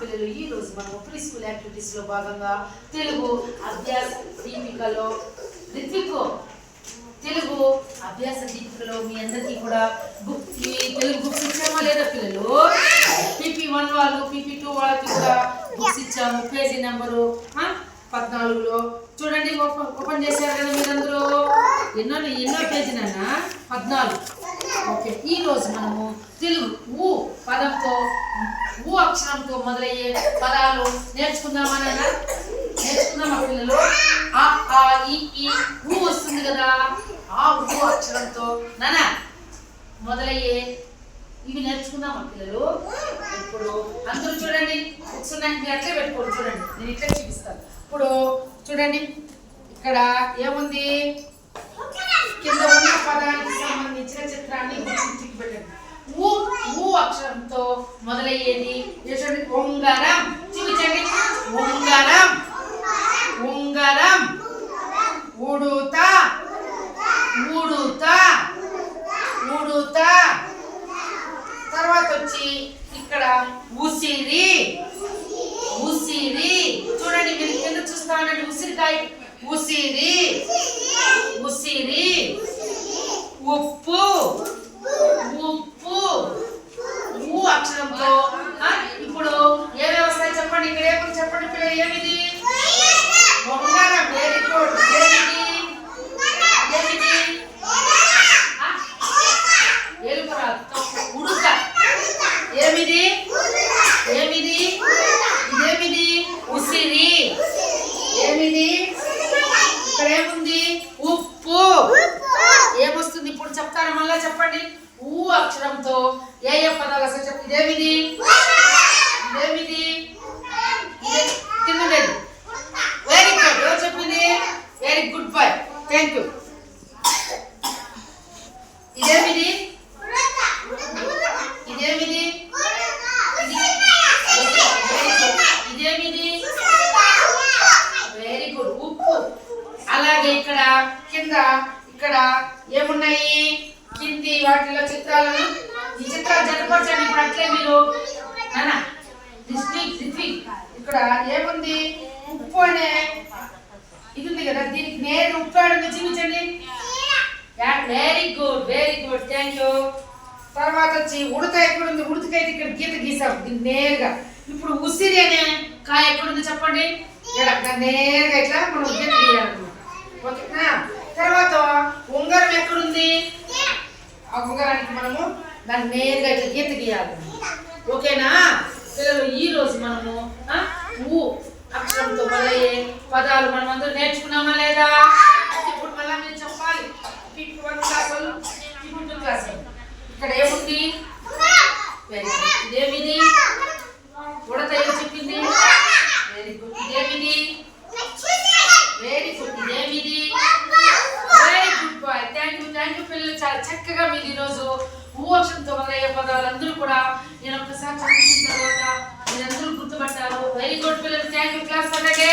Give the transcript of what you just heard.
పిల్లలు ఈ రోజు మనం ప్రీ స్కూల్ యాక్టివిటీస్లో భాగంగా తెలుగు అభ్యాస దీపికలో రిత్విక్ తెలుగు అభ్యాస దీపికలో మీ అందరికీ కూడా బుక్ తెలుగు బుక్స్ ఇచ్చామా లేదా పిల్లలు? పీపీ వన్ వాళ్ళు పీపీ టూ వాళ్ళకి కూడా బుక్స్ ఇచ్చాము. పేజీ నెంబరు పద్నాలుగులో. చూడండి ఓపెన్ ఓపెన్ చేశారు కదా మీరందరూ. ఎన్నో ఎన్నో పేజీ నాన్న పద్నాలుగు. ఓకే ఈ రోజు మనము తెలుగు. ఊ పదంతో ఊ అక్షరంతో మొదలయ్యే పదాలు నేర్చుకుందామా నాన్న? నేర్చుకుందామా పిల్లలు? ఆ ఆ ఈ ఈ ఊ వస్తుంది కదా. ఆ ఊ అక్షరంతో. నాన్న మొదలయ్యే ఇవి నేర్చుకుందామా పిల్లలు? ఇప్పుడు అందరూ చూడండి. బుక్స్ ఉన్నాయి మీరు అట్లే పెట్టుకోండి. చూడండి. నేను ఇట్లా చూపిస్తాను. ఇప్పుడు చూడండి. ఇక్కడ ఏముంది? అక్షరంతో మొదలయ్యేది? చూడండి ఉంగరం. చూపించండి. ఉంగరం. ఉంగరం. ఉడుత ఉడుత ఉడుత తర్వాత వచ్చి ఇక్కడ ఉసిరి. ఉసిరి. చూడండి మీరు కింద చూస్తా ఉండండి. ఉసిరికాయ. ఉసిరి. ఉసిరి. ఉప్పు ఊ అక్షరంతో ఆ, ఇప్పుడు ఏ వ్యవస్థ చెప్పండి ఇక్కడ ఏముంది చెప్పండి పిల్లలు ఏమిది ఉంగరం వెరీ గుడ్ ఏమిది ఏమిది ఆ? ఎలుపు రాదు తప్పు. ఉడుక ఏమిది ఏమిది ఇదేమిది ఉసిరి ఏమిది ఇక్కడ ఏముంది ఉప్పు ఏమొస్తుంది ఇప్పుడు చెప్తాను మళ్ళా చెప్పండి ఊ అక్షరంతో ఏ ఏ పదాలు అసలు చెప్పు ఇదేమిది ఇదేమిది ఇదే తిన్నదేది వెరీ గుడ్ ఎవరు చెప్పింది very good boy thank you ఇదేమిది? ఇదేమిది? ఇదేమిది? వెరీ గుడ్ ఉప్పు. అలాగే ఇక్కడ కింద ఇక్కడ ఏమున్నాయి? కింది వాటిలో చిత్రాలను. ఈ చిత్రాలు జతపరచండి ఇప్పుడు అట్లే మీరు. నానా డిస్ట్రిక్ట్ డిస్ట్రిక్ట్. ఇక్కడ ఏముంది? ఉప్పు అనే కదా? దీనికి నేను ఉప్పాడు చూపించండి very good very good thank you తర్వాత వచ్చి ఉడత ఎక్కడుంది? ఉడతకైతే ఇక్కడ గీత గీసాం దీన్ని నేరుగా. ఇప్పుడు ఉసిరి అనే కాయ ఎక్కడుంది చెప్పండి. ఇక్కడ నేరుగా ఇట్లా మనం గీత గీయాలన్నమాట. ఓకేనా? తర్వాత ఉంగరం ఎక్కడుంది? ఆ ఉంగరానికి మనము దాన్ని నేరుగా ఇట్లా గీత గీయాలి. ఓకేనా? పిల్లలు ఈ రోజు మనము ఊ అక్షరంతో మొదలయ్యే పదాలు మనం అందరూ నేర్చుకున్నామా లేదా ఇప్పుడు మళ్ళీ మీరు చెప్పాలి ఫిఫ్త్ వన్ క్లాస్ వాళ్ళు ఫిఫ్త్ టూ క్లాస్ ఇక్కడ ఏముంది? వెరీ గుడ్ ఇదేమిది? ఉడత ఏం చెప్పింది? వెరీ గుడ్ ఇదేమిది? Very good ఇదేమిది? Very good boy thank you thank you పిల్లలు. చాలా చక్కగా మీరు ఈరోజు ఊవక్షంతో మొదలయ్యే పదాలు అందరూ కూడా నేను ఒక్కసారి చదివించిన తర్వాత మీరందరూ గుర్తుపట్టారు. వెరీ గుడ్ పిల్లలు. థ్యాంక్ యూ క్లాస్ అలాగే